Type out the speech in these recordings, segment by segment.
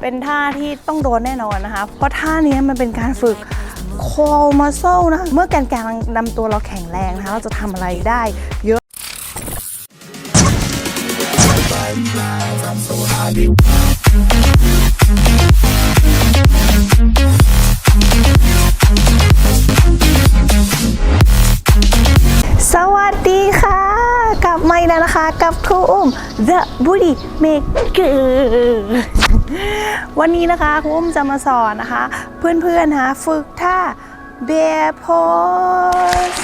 เป็นท่าที่ต้องโดนแน่นอนนะคะ เพราะท่านี้มันเป็นการฝึกคอมาโซนะเมื่อแกนกลางนำตัวเราแข็งแรงนะคะ เราจะทำอะไรได้เยอะ สวัสดีค่ะ กลับมาอีกแล้วนะคะ กับครูอุ้ม The Booty Maker วันนี้นะคะครูอุ้มจะมาสอนนะคะ เพื่อนๆนะคะฝึกท่า Bear Pose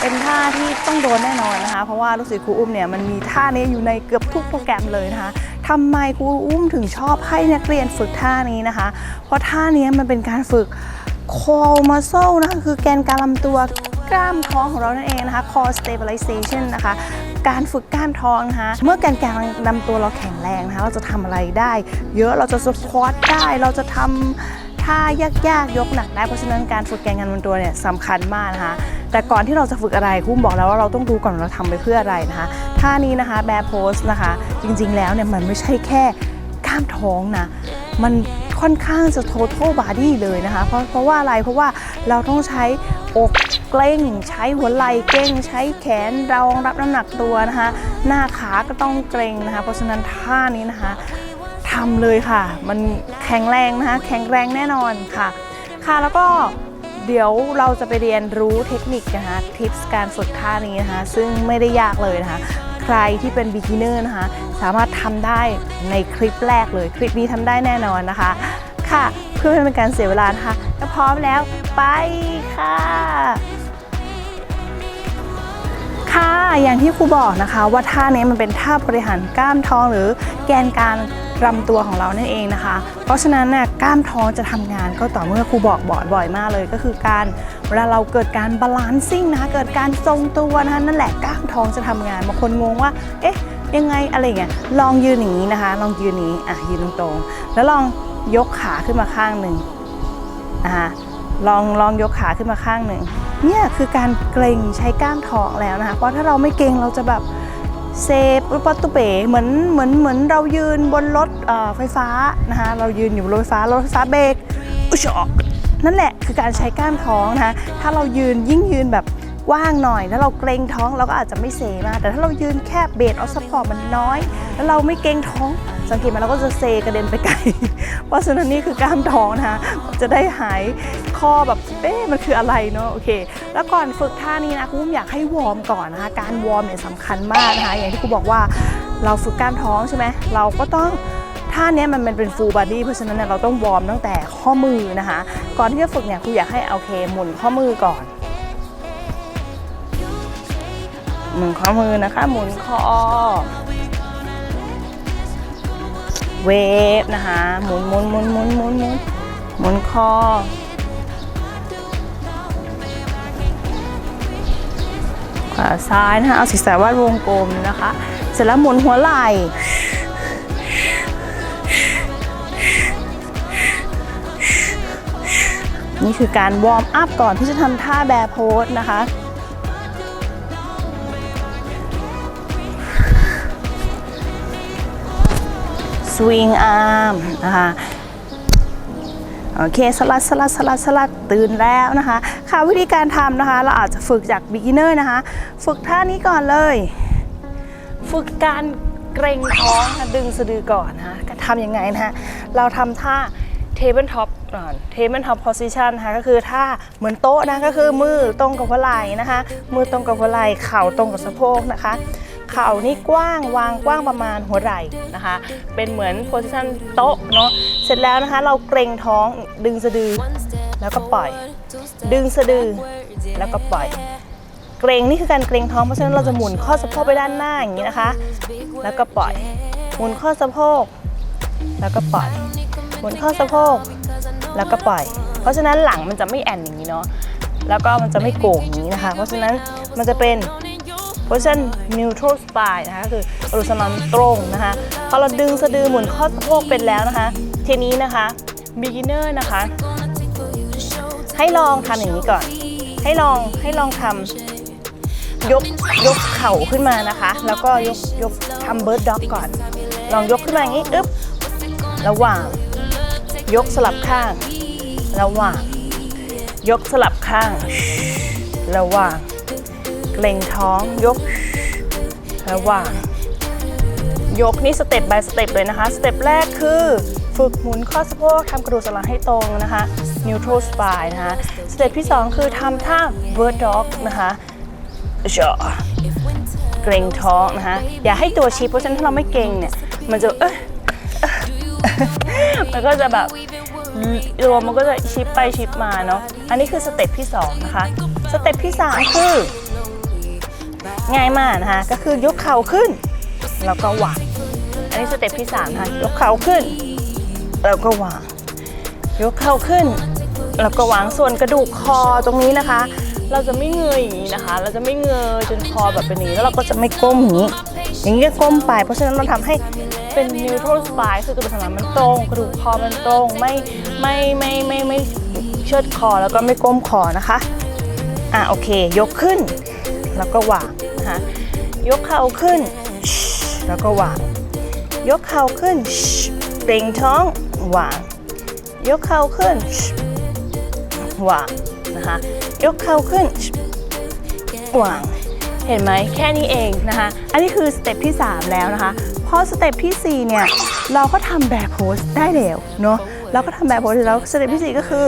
เป็นท่าที่ต้องโดนแน่นอนนะคะ เพราะว่าลูกศิษย์ครูอุ้มเนี่ยมันมีท่านี้อยู่ในเกือบทุกโปรแกรมเลยนะคะทำไมครูอุ้มถึงชอบให้นักเรียนฝึกท่านี้นะคะ เพราะท่านี้มันเป็นการฝึก core muscle นะคะคือแกนกลางลำตัวกล้ามท้องของเรานั่นเองนะคะ core stabilization นะคะ การฝึกกล้ามท้องนะคะเมื่อแกนกลางลำตัวเราแข็งแรงนะคะเราจะทำอะไรได้ เยอะเราจะสควอตได้เราจะทำท่ายากๆยกหนักได้เพราะฉะนั้นการฝึกแกนกลางลำตัวเนี่ยสำคัญมากนะคะแต่ก่อนที่เราจะฝึกอะไรครูบอกแล้วว่าเราต้องรู้ก่อนเราทำไปเพื่ออะไรนะคะท่านี้นะคะ bear pose นะคะจริงๆแล้วเนี่ยมันไม่ใช่แค่กล้ามท้องนะมันค่อนข้างจะ total body เลยนะคะ เพราะเพราะว่าอะไรเพราะว่าเราต้องใช้อก กร็งใช้หัวไหล่เกร็งใช้แขนรองรับน้ำหนักตัวนะคะ หน้าขาก็ต้องเกร็งนะคะ เพราะฉะนั้นท่านี้นะคะทำเลยค่ะ มันแข็งแรงนะคะแข็งแรงแน่นอนค่ะ ค่ะแล้วก็เดี๋ยวเราจะไปเรียนรู้เทคนิคนะคะทิปส์การฝึกท่านี้นะคะ ซึ่งไม่ได้ยากเลยนะคะ ใครที่เป็น beginner นะคะ สามารถทำได้ในคลิปแรกเลย คลิปนี้ทำได้แน่นอนนะคะ ค่ะ เพื่อไม่เป็นการเสียเวลานะคะถ้าพร้อมแล้วไปค่ะ ค่ะ อย่างที่ครูบอกนะคะ ว่าท่านี้มันเป็นท่าบริหารกล้ามท้องหรือแกนการลำตัวของเรานั่นเองนะคะ เพราะฉะนั้นน่ะกล้ามท้องจะทำงานก็ต่อเมื่อครูบอกบ่อยบ่อยมากเลย ก็คือการเวลาเราเกิดการบาลานซิ่งนะคะ เกิดการทรงตัวนะคะนั่นแหละกล้ามท้องจะทำงานบางคนงงว่า เอ๊ะ ยังไงอะไรเงี้ยลองยืนอย่างนี้นะคะ ลองยืนอย่างนี้อะยืนตรงๆแล้วลองยกขาขึ้นมาข้างหนึ่งนะคะ ลองลองยกขาขึ้นมาข้างหนึ่งเนี่ยคือการเกรงใช้กล้ามท้องแล้วนะคะ เพราะถ้าเราไม่เกรงเราจะแบบเซปุปตุเป๋เหมือนเหมือนเหมือนเรายืนบนรถไฟฟ้านะคะเรายืนอยู่บนรถไฟฟ้ารถไฟฟ้าเบรกอุชอกนั่นแหละคือการใช้กล้ามท้องนะคะถ้าเรายืนยิ่งยืนแบบว่างหน่อย แล้วเราเกรงท้องเราก็อาจจะไม่เซมากแต่ถ้าเรายืนแคบเบสออสปอร์ตมันน้อย แล้วเราไม่เกรงท้อง สังเกตไหมเราก็จะเซกระเด็นไปไกล เพราะฉะนั้นนี่คือกล้ามท้องนะคะจะได้หายข้อแบบเอ๊ะมันคืออะไรเนาะโอเค แล้วก่อนฝึกท่านี้นะคุณผู้ชมอยากให้วอร์มก่อนนะคะการวอร์มเนี่ยสำคัญมากนะคะอย่างที่ครูบอกว่าเราฝึกกล้ามท้องใช่ไหมเราก็ต้องท่านี้มันมันเป็นฟูลบอดี้เพราะฉะนั้นเนี่ยเราต้องวอร์มตั้งแต่ข้อมือนะคะ ก่อนที่จะฝึกเนี่ยครูอยากให้โอเคหมุนข้อมือก่อนหมุนข้อมือนะคะ หมุนคอ เวฟนะคะหมุนหมุนหมุนหมุนหมุนหมุนหมุนคอขวาซ้ายนะคะเอาศีรษะวาดวงกลมนะคะ เสร็จแล้วหมุนหัวไหล่นี่คือการวอร์มอัพก่อนที่จะทำท่าแบร์โพสนะคะ วิงอาร์มนะคะโอเคสลัดสลัดสลัดสลัดตื่นแล้วนะคะค่ะวิธีการทำนะคะ เราอาจจะฝึกจาก beginner นะคะ ฝึกท่านี้ก่อนเลย ฝึกการเกรงท้องดึงสะดือก่อนนะคะทำยังไงนะคะเราทำท่า table top ก่อน table top position นะคะก็คือท่าเหมือนโต๊ะนะก็คือมือตรงกับหัวไหล่นะคะ มือตรงกับหัวไหล่เข่าตรงกับสะโพกนะคะ เข่านี่กว้างวางกว้างประมาณหัวไหล่นะคะ เป็นเหมือนโพสิชันโต๊ะเนาะเสร็จแล้วนะคะ เราเกรงท้องดึงสะดือ แล้วก็ปล่อย ดึงสะดือแล้วก็ปล่อย เกรงนี่คือการเกรงท้องเพราะฉะนั้นเราจะหมุนข้อสะโพกไปด้านหน้าอย่างนี้นะคะ แล้วก็ปล่อย หมุนข้อสะโพก แล้วก็ปล่อย หมุนข้อสะโพก แล้วก็ปล่อย เพราะฉะนั้นหลังมันจะไม่แอนอย่างนี้เนาะแล้วก็มันจะไม่โก่งอย่างนี้นะคะ เพราะฉะนั้นมันจะเป็น position neutral spine นะคะก็คืออรุสนอนตรงนะคะพอเราดึงสะดือหมุนข้อสะโพกเป็นแล้วนะคะ ทีนี้นะคะ beginner นะคะ ให้ลองทำอย่างนี้ก่อน ให้ลองให้ลองทำยกยกเข่าขึ้นมานะคะ แล้วก็ยกยกทำเบิร์ดด็อกก่อน ลองยกขึ้นมาอย่างนี้อึ๊บระหว่าง ยกสลับข้าง ระหว่าง ยกสลับข้าง ระหว่าง เกรงท้องยกระหว่างยกนี่สเต็ป by สเต็ปเลยนะคะสเต็ปแรกคือฝึกหมุนข้อสะโพกทำกระดูกสันหลังให้ตรงนะคะ neutral spine นะคะสเต็ปที่ 2 คือทำท่า bird dog นะคะเจาะเกรงท้องนะคะอย่าให้ตัวชิปเพราะฉะนั้นถ้าเราไม่เกรงเนี่ย มันจะเอ้ยมันก็จะแบบรวมมันก็จะชิปไปชิปมาเนาะอันนี้คือสเต็ปที่ 2 นะคะ สเต็ปที่ 3 คือ ง่ายมากนะคะ ก็คือยกเข่าขึ้น แล้วก็วาง อันนี้สเต็ปที่3นะคะยกเข่าขึ้น แล้วก็วาง ยกเข่าขึ้น แล้วก็วางส่วนกระดูกคอตรงนี้นะคะ เราจะไม่เงยอย่างนี้นะคะ เราจะไม่เงยจนคอแบบเป็นนี้แล้วเราก็จะไม่ก้มอย่างนี้ อย่างนี้ก็ก้มไป เพราะฉะนั้นเราทำให้เป็น neutral spine คือกระดูกสันหลังมันตรง กระดูกคอมันตรงไม่ไม่ไม่ไม่ไม่เชิดคอแล้วก็ไม่ก้มคอนะคะ อะโอเค ยกขึ้น แล้วก็วาง นะคะ ยกเข่าขึ้น แล้วก็วาง ยกเข่าขึ้นเกรงท้อง วาง ยกเข่าขึ้น วางนะคะ ยกเข่าขึ้น วาง เห็นไหมแค่นี้เองนะคะ อันนี้คือสเต็ปที่ 3 แล้วนะคะ พอสเต็ปที่ 4 เนี่ย เราก็ทำแบบโพสได้แล้วเนาะเราก็ทำแบบโพสแล้วสเต็ปที่ 4 ก็คือ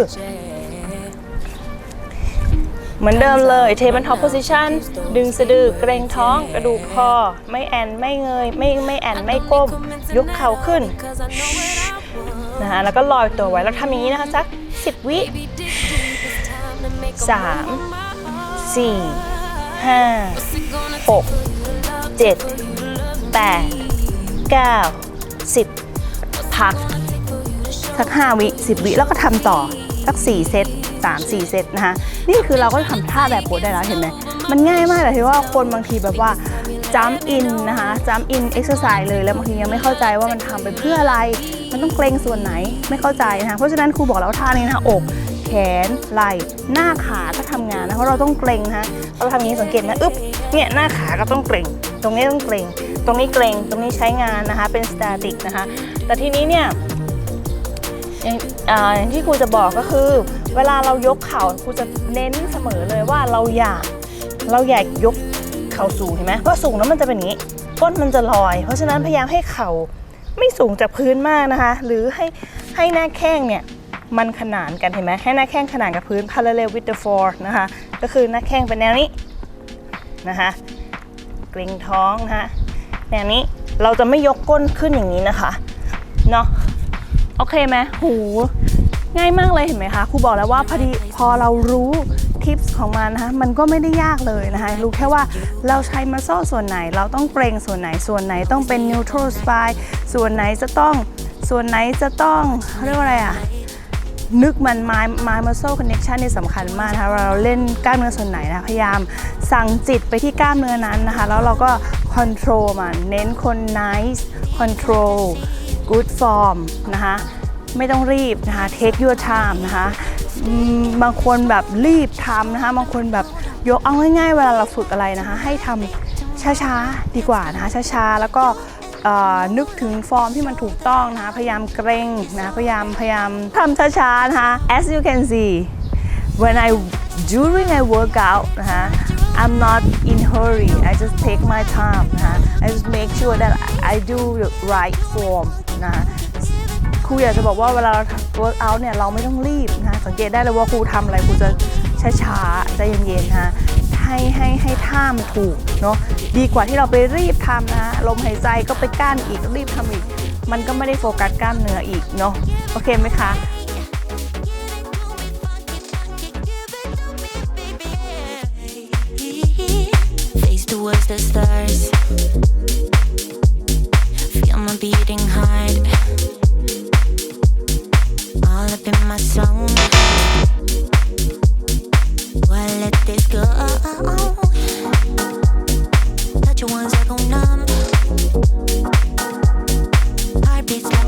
เหมือนเดิมเลยเทบันท็อปโพซิชันดึงสะดือเกรงท้องกระดูกคอ ไม่แอนไม่เงย ไม่ไม่แอนไม่ก้ม ยกเข่าขึ้นนะคะแล้วก็ลอยตัวไว้แล้วทำอย่างนี้นะคะสัก10วิ3 4 5 6 7 8 9 10พักสัก5วิ10วิแล้วก็ทำต่อสัก4เซต 3 4 เซตนะคะ นี่คือเราก็ทำท่าแบบโพสได้แล้วเห็นไหม มันง่ายมากแต่ที่ว่าคนบางทีแบบว่าจัมอินนะคะจัมอินเอ็กซ์ไซส์เลยแล้วบางทียังไม่เข้าใจว่ามันทำไปเพื่ออะไร มันต้องเกรงส่วนไหนไม่เข้าใจนะคะเพราะฉะนั้นครูบอกแล้วท่านี้นะคะอก แขนไหล่หน้าขาก็ทำงานนะเพราะเราต้องเกรงนะคะเราทำอย่างนี้สังเกตไหมอึ๊บเนี่ยหน้าขาก็ต้องเกรงตรงนี้ต้องเกรงตรงนี้เกรงตรงนี้ใช้งานนะคะเป็นสแตติกนะคะแต่ทีนี้เนี่ยอย่างที่ครูจะบอกก็คือ เวลาเรายกเข่าครูจะเน้นเสมอเลยว่าเราอยากเราอยากยกเข่าสูงเห็นไหมเพราะสูงแล้วมันจะเป็นอย่างนี้ก้นมันจะลอย เพราะฉะนั้นพยายามให้เข่าไม่สูงจากพื้นมากนะคะ หรือให้ให้หน้าแข้งเนี่ยมันขนานกันเห็นไหมให้หน้าแข้งขนานกับพื้น parallel with the floor นะคะ ก็คือหน้าแข้งเป็นแนวนี้นะคะเกร็งท้องนะคะแนวนี้เราจะไม่ยกก้นขึ้นอย่างนี้นะคะเนาะโอเคไหมหู ง่ายมากเลยเห็นไหมคะครูบอกแล้วว่าพอดีพอเรารู้ทิปส์ของมันนะคะมันก็ไม่ได้ยากเลยนะคะรู้แค่ว่าเราใช้มัสโซส่วนไหน เราต้องเกรงส่วนไหนส่วนไหนต้องเป็น neutral spine ส่วนไหนจะต้องส่วนไหนจะต้องเรียกว่าอะไรอะนึกมัน mind mind muscle connection นี่สำคัญมากนะคะเราเล่นกล้ามเนื้อส่วนไหนนะพยายามสั่งจิตไปที่กล้ามเนื้อนั้นนะคะแล้วเราก็ control มันเน้นคน nice control good form นะคะ ไม่ต้องรีบนะคะ take your time นะคะบางคนแบบรีบทำนะคะบางคนแบบยกเอาง่ายๆ เวลาเราฝึกอะไรนะคะ ให้ทำช้าๆดีกว่านะคะช้าๆแล้วก็นึกถึงฟอร์มที่มันถูกต้องนะคะพยายามเกรงนะพยายามพยายามทำช้าๆนะคะ as you can see when I during I work out นะคะ I'm not in hurry I just take my time นะคะ I just make sure that I do the right form นะคะ ครูอยากจะบอกว่าเวลาเรา work out เนี่ยเราไม่ต้องรีบนะคะสังเกตได้เลยว่าครูทำอะไรครูจะช้าๆใจเย็นๆนะคะให้ให้ให้ท่ามันถูกเนาะดีกว่าที่เราไปรีบทำนะลมหายใจก็ไปก้านอีกรีบทำอีก มันก็ไม่ได้โฟกัสกล้ามเนื้ออีกเนาะโอเคไหมคะ towards the stars. beats like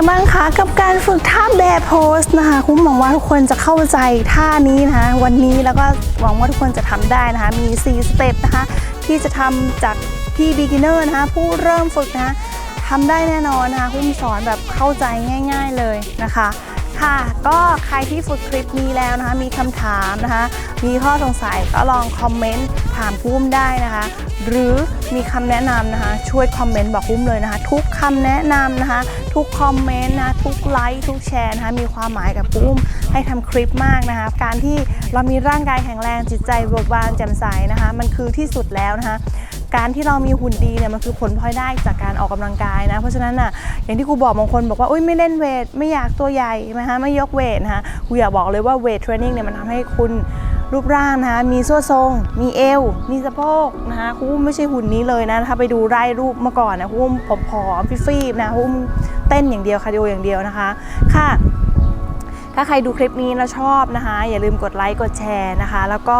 ไงกันบ้างคะกับการฝึกท่าแบร์โพสนะคะ คุ้มหวังว่าทุกคนจะเข้าใจท่านี้นะคะ วันนี้แล้วก็หวังว่าทุกคนจะทำได้นะคะ มี 4 สเต็ปนะคะ ที่จะทำจากพี่เบกิเนอร์นะคะ ผู้เริ่มฝึกนะคะทำได้แน่นอนนะคะ คุ้มสอนแบบเข้าใจง่าย ๆเลยนะคะ ค่ะ ก็ใครที่ฝึกคลิปนี้แล้วนะคะ มีคำถามนะคะ มีข้อสงสัยก็ลองคอมเมนต์ถามปุ้มได้นะคะ หรือมีคำแนะนำนะคะ ช่วยคอมเมนต์บอกปุ้มเลยนะคะ ทุกคำแนะนำนะคะ ทุกคอมเมนต์นะทุกไลค์ทุกแชร์นะคะ มีความหมายกับปุ้มให้ทำคลิปมากนะคะ การที่เรามีร่างกายแข็งแรงจิตใจเบิกบานแจ่มใสนะคะ มันคือที่สุดแล้วนะคะ การที่เรามีหุ่นดีเนี่ยมันคือผลพลอยได้จากการออกกำลังกายนะ เพราะฉะนั้นน่ะอย่างที่ครูบอกบางคนบอกว่าอุ้ยไม่เล่นเวทไม่อยากตัวใหญ่นะคะไม่ยกเวทนะคะครูอยากบอกเลยว่าเวทเทรนนิ่งเนี่ยมันทำให้คุณรูปร่างนะคะมีส่วนทรง มีเอว มีสะโพกนะคะครูอุ้มไม่ใช่หุ่นนี้เลยนะ ถ้าไปดูไล่รูปเมื่อก่อนนะครูอุ้มผอมๆฟีบๆนะครูอุ้มเต้นอย่างเดียวคาร์ดิโออย่างเดียวนะคะ ค่ะ ถ้าใครดูคลิปนี้แล้วชอบนะคะ อย่าลืมกดไลค์กดแชร์นะคะ แล้วก็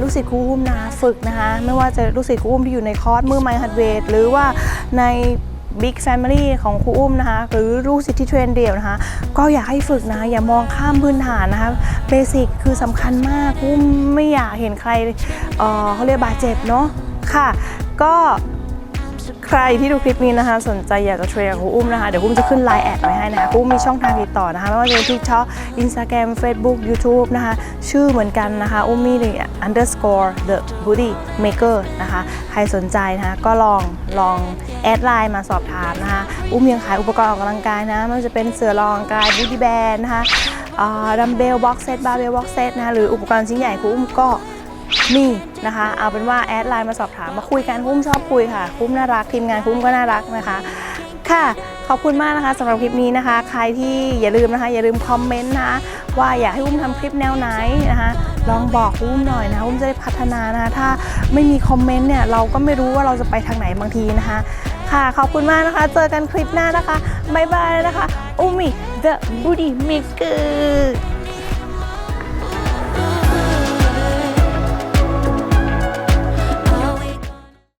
ลูกศิษย์ครูอุ้มนะฝึกนะคะ ไม่ว่าจะลูกศิษย์ครูอุ้มที่อยู่ในคอร์สมือไม้ฮัดเวทหรือว่าในบิ๊กแฟมิลี่ของครูอุ้มนะคะหรือลูกศิษย์ที่เทรนเดี่ยวนะคะ ก็อยากให้ฝึกนะอย่ามองข้ามพื้นฐานนะคะเบสิกคือสำคัญมากครูอุ้มไม่อยากเห็นใครเเขาเรียกบาดเจ็บเนาะค่ะ ก็ ใครที่ดูคลิปนี้นะคะ สนใจอยากจะเทรนกับครูอุ้มนะคะ เดี๋ยวครูอุ้มจะขึ้นไลน์แอดไว้ให้นะคะครูอุ้มมีช่องทางติดต่อนะคะ ไม่ว่าจะเป็น TikTok Instagram Facebook YouTube นะคะ ชื่อเหมือนกันนะคะ อุ้มมี underscore the booty maker นะคะ ใครสนใจนะคะ ก็ลองลองแอดไลน์มาสอบถามนะคะ อุ้มยังขายอุปกรณ์ออกกำลังกายนะ ไม่ว่าจะเป็นเสื้อรองกาย booty band นะคะดัมเบลบ็อกเซตบาร์เบลบ็อกเซตนะคะหรืออุปกรณ์ชิ้นใหญ่ครูอุ้มก็ นี่นะคะ เอาเป็นว่าแอดไลน์มาสอบถามมาคุยกันคุ้มชอบคุยค่ะ คุ้มน่ารักทีมงานคุ้มก็น่ารักนะคะค่ะขอบคุณมากนะคะสำหรับคลิปนี้นะคะ ใครที่อย่าลืมนะคะ อย่าลืมคอมเมนต์นะคะว่าอยากให้อุ้มทำคลิปแนวไหนนะคะลองบอกอุ้มหน่อยนะคะอุ้มจะได้พัฒนานะคะถ้าไม่มีคอมเมนต์เนี่ยเราก็ไม่รู้ว่าเราจะไปทางไหนบางทีนะคะ ค่ะขอบคุณมากนะคะ เจอกันคลิปหน้านะคะบ๊ายบายนะคะอุ้มมี the booty maker